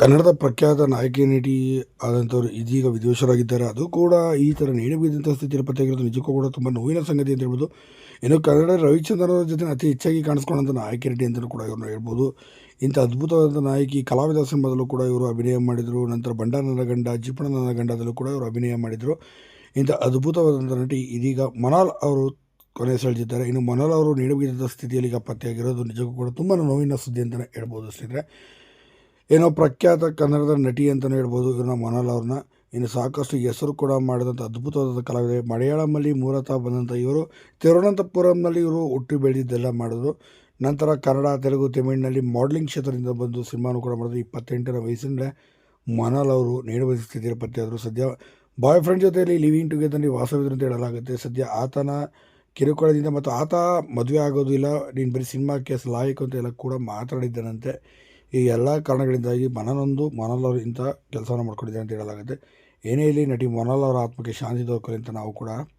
ಕನ್ನಡದ ಪ್ರಖ್ಯಾತ ನಾಯಕಿ ನಟಿ ಆದಂಥವ್ರು ಇದೀಗ ವಿದೇಶರಾಗಿದ್ದಾರೆ ಅದು ಕೂಡ ಈ ಥರ ನೇಣು ಬಿದ್ದಂಥ ಸ್ಥಿತಿಯಲ್ಲಿ ಪತ್ತೆಯಾಗಿರೋದು ನಿಜಕ್ಕೂ ಕೂಡ ತುಂಬ ನೋವಿನ ಸಂಗತಿ ಅಂತ ಹೇಳ್ಬೋದು. ಇನ್ನು ಕನ್ನಡ ರವಿಚಂದ್ರನ್ ಜೊತೆ ಅತಿ ಹೆಚ್ಚಾಗಿ ಕಾಣಿಸ್ಕೊಂಡಂಥ ನಾಯಕಿ ನಟಿ ಅಂತಲೂ ಕೂಡ ಇವ್ರನ್ನ ಹೇಳ್ಬೋದು. ಇಂಥ ಅದ್ಭುತವಾದಂಥ ನಾಯಕಿ ಕಲಾವಿದ ಸಿನಿಮಾದಲ್ಲೂ ಕೂಡ ಇವರು ಅಭಿನಯ ಮಾಡಿದರು. ನಂತರ ಬಂಡ ಗಂಡ ನನ್ನ ಗಂಡದಲ್ಲೂ ಕೂಡ ಇವರು ಅಭಿನಯ ಮಾಡಿದರು. ಇಂಥ ಅದ್ಭುತವಾದಂಥ ನಟಿ ಇದೀಗ ಮನಾಲ್ ಅವರು ಕೊನೆ ಸೆಳೆದಿದ್ದಾರೆ. ಇನ್ನು ಮನಾಲ್ ಅವರು ನೇಣು ಬಿದ್ದಂಥ ಸ್ಥಿತಿಯಲ್ಲಿ ಈಗ ಪತ್ತೆಯಾಗಿರೋದು ನಿಜಕ್ಕೂ ಕೂಡ ತುಂಬ ನೋವಿನ ಸುದ್ದಿ ಅಂತಲೇ ಹೇಳ್ಬೋದು ಸ್ನೇಹಿತರೆ. ಏನೋ ಪ್ರಖ್ಯಾತ ಕನ್ನಡದ ನಟಿ ಅಂತಲೇ ಹೇಳ್ಬೋದು. ಇವ್ರನ್ನ ಮನೋಲ್ ಅವ್ರನ್ನ. ಇನ್ನು ಸಾಕಷ್ಟು ಹೆಸರು ಕೂಡ ಮಾಡಿದಂಥ ಅದ್ಭುತವಾದ ಕಲಾವಿದೆ. ಮಲಯಾಳಮಲ್ಲಿ ಮೂಲತಃ ಬಂದಂಥ ಇವರು, ತಿರುವನಂತಪುರಂನಲ್ಲಿ ಇವರು ಹುಟ್ಟಿ ಬೆಳೆದಿದ್ದೆಲ್ಲ ಮಾಡಿದ್ರು. ನಂತರ ಕನ್ನಡ, ತೆಲುಗು, ತಮಿಳಿನಲ್ಲಿ ಮಾಡಲಿಂಗ್ ಕ್ಷೇತ್ರದಿಂದ ಬಂದು ಸಿನಿಮಾನು ಕೂಡ ಮಾಡಿದ್ರು. ಇಪ್ಪತ್ತೆಂಟರ ವಯಸ್ಸಿನಲ್ಲೇ ಮನೋಲ್ ಅವರು ನೇಡುವ ಸ್ಥಿತಿಯಲ್ಲಿ ಪತ್ತೆಯಾದರು ಸದ್ಯ ಬಾಯ್ ಫ್ರೆಂಡ್ ಜೊತೆಯಲ್ಲಿ ಲಿವಿಂಗ್ ಟುಗೆದರ್ನಲ್ಲಿ ವಾಸವಿದ್ರು ಅಂತ ಹೇಳಲಾಗುತ್ತೆ. ಸದ್ಯ ಆತನ ಕಿರುಕುಳದಿಂದ ಮತ್ತು ಆತ ಮದುವೆ ಆಗೋದಿಲ್ಲ. ನೀನು ಬರೀ ಸಿನಿಮಾಕ್ಕೆ ಲಾಯಕ್ ಅಂತ ಎಲ್ಲ ಕೂಡ ಮಾತಾಡಿದ್ದಾನಂತೆ. ಈ ಎಲ್ಲ ಕಾರಣಗಳಿಂದಾಗಿ ಮನನೊಂದು ಮನಾಲ್ ಅವರು ಇಂಥ ಕೆಲಸವನ್ನು ಮಾಡ್ಕೊಂಡಿದ್ದಾರೆ ಅಂತ ಹೇಳಲಾಗುತ್ತೆ. ಏನೇ ಇಲ್ಲಿ ನಟಿ ಮನಾಲ್ ಅವರ ಆತ್ಮಕ್ಕೆ ಶಾಂತಿ ದೊರಕಲಿ ಅಂತ ನಾವು ಕೂಡ